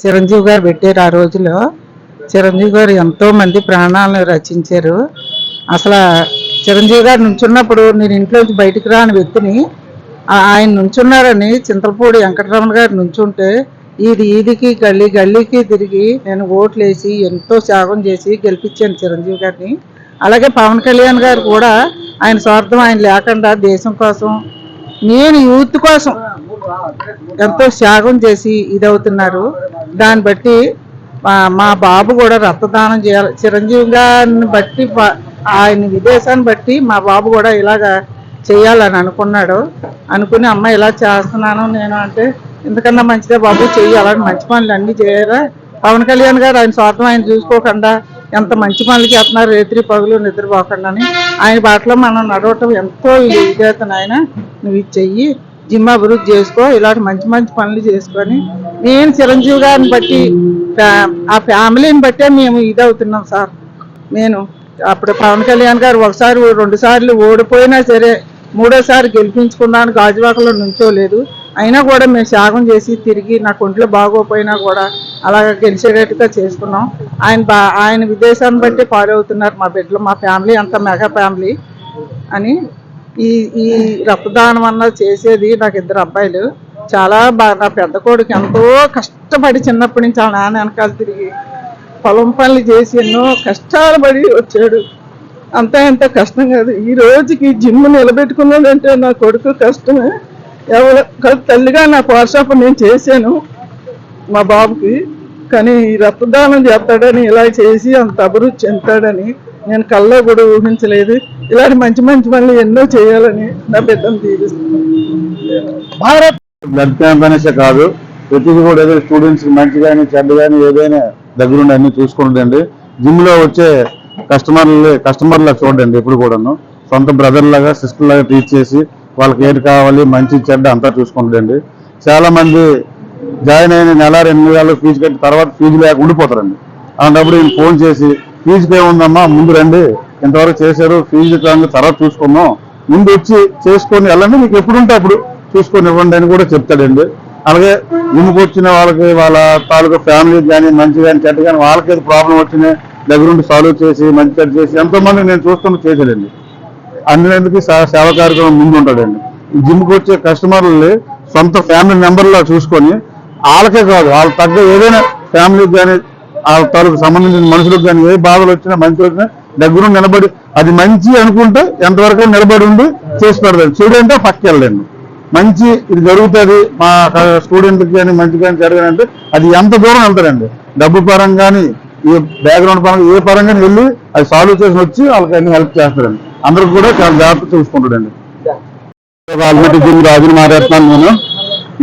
చిరంజీవి గారు పెట్టారు ఆ రోజులో. చిరంజీవి గారు ఎంతో మంది ప్రాణాలను రచించారు. అసలు చిరంజీవి గారు నుంచున్నప్పుడు నేను ఇంట్లోంచి బయటికి రాని వ్యక్తిని ఆయన నుంచున్నారని చింతలపూడి వెంకటరమణ గారు నుంచుంటే ఇది ఈదికి గల్లీ గల్లీకి తిరిగి నేను ఓట్లు వేసి ఎంతో త్యాగం చేసి గెలిపించాను చిరంజీవి గారిని. అలాగే పవన్ కళ్యాణ్ గారు కూడా ఆయన స్వార్థం ఆయన లేకుండా దేశం కోసం నేను యూత్ కోసం ఎంతో త్యాగం చేసి ఇదవుతున్నారు. దాన్ని బట్టి మా బాబు కూడా రక్తదానం చేయాలి. చిరంజీవి గారిని బట్టి ఆయన విదేశాన్ని బట్టి మా బాబు కూడా ఇలాగా చేయాలని అనుకున్నాడు. అనుకుని అమ్మ ఇలా చేస్తున్నాను నేను అంటే ఎందుకన్నా మంచిదే బాబు చెయ్యి అలాంటి మంచి పనులు అన్నీ చేయరా? పవన్ కళ్యాణ్ గారు ఆయన స్వార్థం ఆయన చూసుకోకుండా ఎంత మంచి పనులు చేస్తున్నారు రేత్రి పగులు నిద్రపోకుండా అని ఆయన బాటలో మనం నడవటం ఎంతో ఇదవుతుంది ఆయన. నువ్వు ఇది చెయ్యి జిమ్ అభివృద్ధి చేసుకో ఇలాంటి మంచి మంచి పనులు చేసుకొని. నేను చిరంజీవి గారిని బట్టి ఫ్యా- ఆ ఫ్యామిలీని బట్టే మేము ఇదవుతున్నాం సార్. నేను అప్పుడు పవన్ కళ్యాణ్ గారు ఒకసారి రెండు సార్లు ఓడిపోయినా సరే మూడోసారి గెలిపించుకున్నాను గాజువాకలో నుంచోలేదు అయినా కూడా మేము త్యాగం చేసి తిరిగి నాకు ఒంట్లో బాగోపోయినా కూడా అలాగ గెలిచేటట్టుగా చేసుకున్నాం. ఆయన బా ఆయన విదేశాన్ని బట్టి ఫాలో అవుతున్నారు మా బిడ్డలు మా ఫ్యామిలీ అంతా మెగా ఫ్యామిలీ అని. ఈ ఈ రక్తదానం అన్నది చేసేది నాకు ఇద్దరు అబ్బాయిలు. చాలా బాగా నా పెద్ద కొడుకు ఎంతో కష్టపడి చిన్నప్పటి నుంచి ఆ నాన్న వెనకాల తిరిగి పొలం పనులు చేసి ఎన్నో కష్టాలు పడి వచ్చాడు. అంతా ఎంత కష్టం కాదు. ఈ రోజుకి జిమ్ నిలబెట్టుకున్నాడంటే నా కొడుకు కష్టమే ఎవరు తల్లిగా నా పోషాపం నేను చేశాను మా బాబుకి. కానీ ఈ రక్తదానం చేస్తాడని ఇలా చేసి అంత అభిరుచి చెందాడని నేను కల్లో కూడా ఊహించలేదు. ఇలాంటి మంచి మంచి పనులు ఎన్నో చేయాలని నా పెద్దను తీరుస్తున్నాను భారత్ బ్లడ్ క్యాంప్ అనేసే కాదు ప్రతిదీ కూడా ఏదో స్టూడెంట్స్ మంచి కానీ చెడ్డ కానీ ఏదైనా దగ్గరుండి అన్ని చూసుకుంటుందండి. జిమ్లో వచ్చే కస్టమర్లు కస్టమర్లా చూడండి ఎప్పుడు కూడాను. సొంత బ్రదర్ లాగా సిస్టర్ లాగా ట్రీట్ చేసి వాళ్ళకి ఏది కావాలి మంచి చెడ్డ అంతా చూసుకుంటుందండి. చాలా మంది జాయిన్ అయిన నెల రెండు నెలలు ఫీజు కట్టిన తర్వాత ఫీజు లేక ఉండిపోతారండి. అలాంటప్పుడు ఈయన ఫోన్ చేసి ఫీజుకి ఏముందమ్మా ముందు రండి. ఇంతవరకు చేశారు ఫీజు కాంగ్ తర్వాత చూసుకున్నాం ముందు వచ్చి చేసుకొని వెళ్ళండి మీకు ఎప్పుడు ఉంటే అప్పుడు చూసుకొని ఇవ్వండి అని కూడా చెప్తాడండి. అలాగే ముందుకు వచ్చిన వాళ్ళకి వాళ్ళ తాలూకా ఫ్యామిలీ కానీ మంచి కానీ చెడ్డ కానీ వాళ్ళకి ఏదో ప్రాబ్లం వచ్చినా దగ్గరుండి సాల్వ్ చేసి మంచి చెడ్డ చేసి ఎంతోమంది నేను చూస్తున్న చేశాడండి. అందులోకి సేవ కార్యక్రమం ముందు ఉంటాడండి. జిమ్కి వచ్చే కస్టమర్లని సొంత ఫ్యామిలీ మెంబర్లా చూసుకొని వాళ్ళకే కాదు వాళ్ళ తగ్గ ఏదైనా ఫ్యామిలీకి కానీ వాళ్ళ తాలూకు సంబంధించిన మనుషులకు కానీ ఏ బాధలు వచ్చినా మంచి వచ్చినా దగ్గర నిలబడి అది మంచి అనుకుంటే ఎంతవరకు నిలబడి ఉండి చేసి పెడతాడు చెడు అంటే పక్కకి వెళ్ళండి మంచి ఇది జరుగుతుంది మా స్టూడెంట్కి కానీ మంచి కానీ జరగాలంటే అది ఎంత దూరం వెళ్తారండి. డబ్బు పరంగా కానీ ఏ బ్యాక్గ్రౌండ్ పరంగా ఏ పరంగా వెళ్ళి అది సాల్వ్ చేసి వచ్చి వాళ్ళకి అన్ని హెల్ప్ చేస్తారండి. అందరికి కూడా చాలా జాగ్రత్త చూసుకుంటాడండి వాల్మీకి రాజుని మాట్లాడుతున్నాను నేను.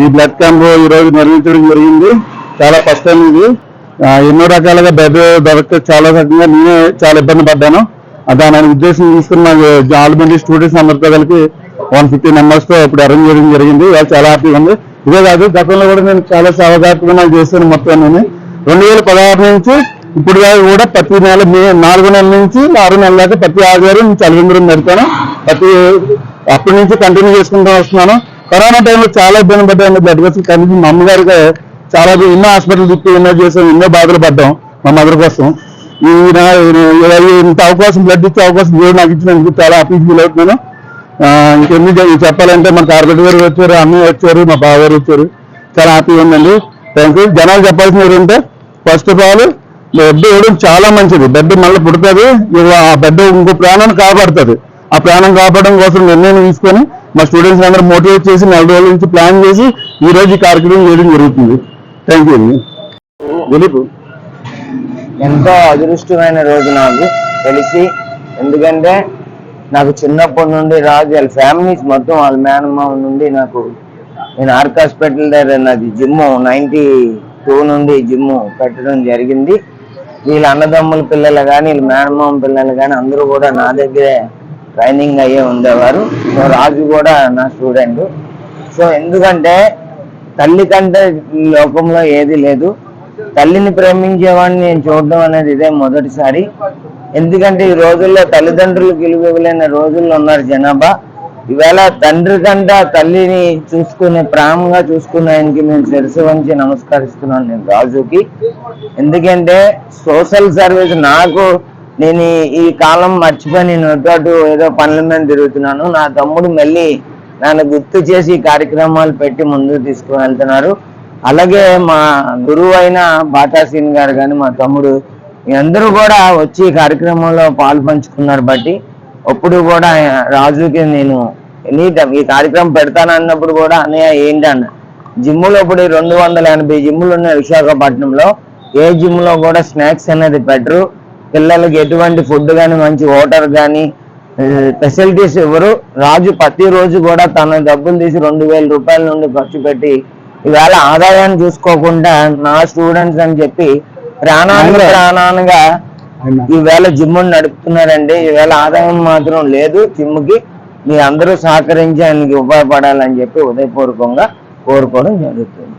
ఈ బ్లడ్ క్యాంప్ ఈ రోజు నిర్వహించడం జరిగింది. చాలా ఫస్ట్ టైం ఇది ఎన్నో రకాలుగా బెడ్ దొరక చాలా రకంగా నేనే చాలా ఇబ్బంది పడ్డాను. దాని ఉద్దేశం తీసుకున్న ఆల్మండి స్టూడెంట్స్ అందరితో కలిపి వన్ ఫిఫ్టీ మెంబర్స్తో ఇప్పుడు అరేంజ్ చేయడం జరిగింది. వాళ్ళు చాలా హ్యాపీగా ఉంది. ఇదే కాదు గతంలో కూడా నేను చాలా సేవదాత్మకంగా నాకు చేశాను మొత్తం నేను రెండు వేల పదహారు నుంచి ఇప్పుడు కూడా ప్రతి నెల మే నాలుగు నెలల నుంచి ఆరు నెలల దాకా ప్రతి ఆదివారం నేను చలివిందరం పెడతాను. ప్రతి అప్పటి నుంచి కంటిన్యూ చేసుకుంటూ వస్తున్నాను. కరోనా టైంలో చాలా ఇబ్బంది పడ్డాను. బ్లడ్ కోసం కనీసం మా అమ్మగారికి చాలా ఎన్నో హాస్పిటల్ తిప్పి ఎన్నో చేసాం ఎన్నో బాధలు పడ్డాం మా మదర్ కోసం. ఈ ఇంత అవకాశం బ్లడ్ ఇచ్చే అవకాశం దేవుడు నాకు ఇచ్చినందుకు చాలా హ్యాపీ ఫీల్ అవుతున్నాను. ఇంకెన్ని చెప్పాలంటే మన కార్పొరేటర్ గారు వచ్చారు అన్నయ్య వచ్చారు మా బావగారు వచ్చారు. చాలా హ్యాపీగా ఉందండి. థ్యాంక్ యూ జనాలు చెప్పాల్సింది ఏంటంటే ఫస్ట్ ఆఫ్ ఆల్ బెడ్ వేయడం చాలా మంచిది. బెడ్ మళ్ళీ పుడుతుంది. ఆ బెడ్ ఇంకో ప్రాణాన్ని కాపాడుతుంది. ఆ ప్రాణం కాపాడడం కోసం నిర్ణయం తీసుకొని మా స్టూడెంట్స్ అందరూ మోటివేట్ చేసి నెల రోజుల నుంచి ప్లాన్ చేసి ఈ రోజు ఈ కార్యక్రమం చేయడం జరుగుతుంది. థ్యాంక్ యూ దిలీప్ ఎంతో అదృష్టమైన రోజు నాకు తెలిసి ఎందుకంటే నాకు చిన్నప్పటి నుండి రాజు వాళ్ళ ఫ్యామిలీస్ మొత్తం వాళ్ళ మేనమ్మ నుండి నాకు నేను ఆర్క్ హాస్పిటల్ దగ్గర నాది జిమ్ నైన్టీ టూ నుండి జిమ్ పెట్టడం జరిగింది. వీళ్ళ అన్నదమ్ముల పిల్లలు కానీ వీళ్ళ మేనమామ పిల్లలు కానీ అందరూ కూడా నా దగ్గరే ట్రైనింగ్ అయ్యే ఉండేవారు. సో రాజు కూడా నా స్టూడెంట్ సో ఎందుకంటే తల్లి కంటే లోకంలో ఏది లేదు. తల్లిని ప్రేమించేవాడిని నేను చూడడం అనేది ఇదే మొదటిసారి. ఎందుకంటే ఈ రోజుల్లో తల్లిదండ్రులు విలువ రోజుల్లో ఉన్నారు జనాభా. ఈవేళ తండ్రి కంట తల్లిని చూసుకునే ప్రేమగా చూసుకునే ఆయనకి నేను శిరసు వంచి నమస్కరిస్తున్నాను నేను రాజుకి. ఎందుకంటే సోషల్ సర్వీస్ నాకు నేను ఈ- కాలం మర్చిపోయి నేను అటు ఏదో పనుల మీద తిరుగుతున్నాను. నా తమ్ముడు మళ్ళీ నన్ను గుర్తు చేసి ఈ కార్యక్రమాలు పెట్టి ముందుకు తీసుకువెళ్తున్నారు. అలాగే మా గురువు అయిన బాటాసీన్ గారు కానీ మా తమ్ముడు అందరూ కూడా వచ్చి కార్యక్రమంలో పాలు పంచుకున్నారు బట్టి అప్పుడు కూడా రాజుకి నేను ఎనీ టైం ఈ కార్యక్రమం పెడతానన్నప్పుడు కూడా అన్నయ్య ఏంటన్న? జిమ్లో ఇప్పుడు రెండు వందల ఎనభై జిమ్లు ఉన్నాయి విశాఖపట్నంలో. ఏ జిమ్లో కూడా స్నాక్స్ అనేది పెట్టరు. పిల్లలకి ఎటువంటి ఫుడ్ కానీ మంచి వాటర్ కానీ ఫెసిలిటీస్ ఇవ్వరు రాజు ప్రతి రోజు కూడా తన డబ్బులు తీసి రెండు వేల రూపాయల నుండి ఖర్చు పెట్టి ఈవేళ ఆదాయాన్ని చూసుకోకుండా నా స్టూడెంట్స్ అని చెప్పి ప్రాణానికి ప్రాణాలుగా ఈవేళ జిమ్ నడుపుతున్నారండి. ఈవేళ ఆదాయం మాత్రం లేదు. జిమ్కి మీ అందరూ సహకరించి ఆయనకి ఉపయోగపడాలని చెప్పి ఉదయపూర్వకంగా కోరుకోవడం జరుగుతుంది.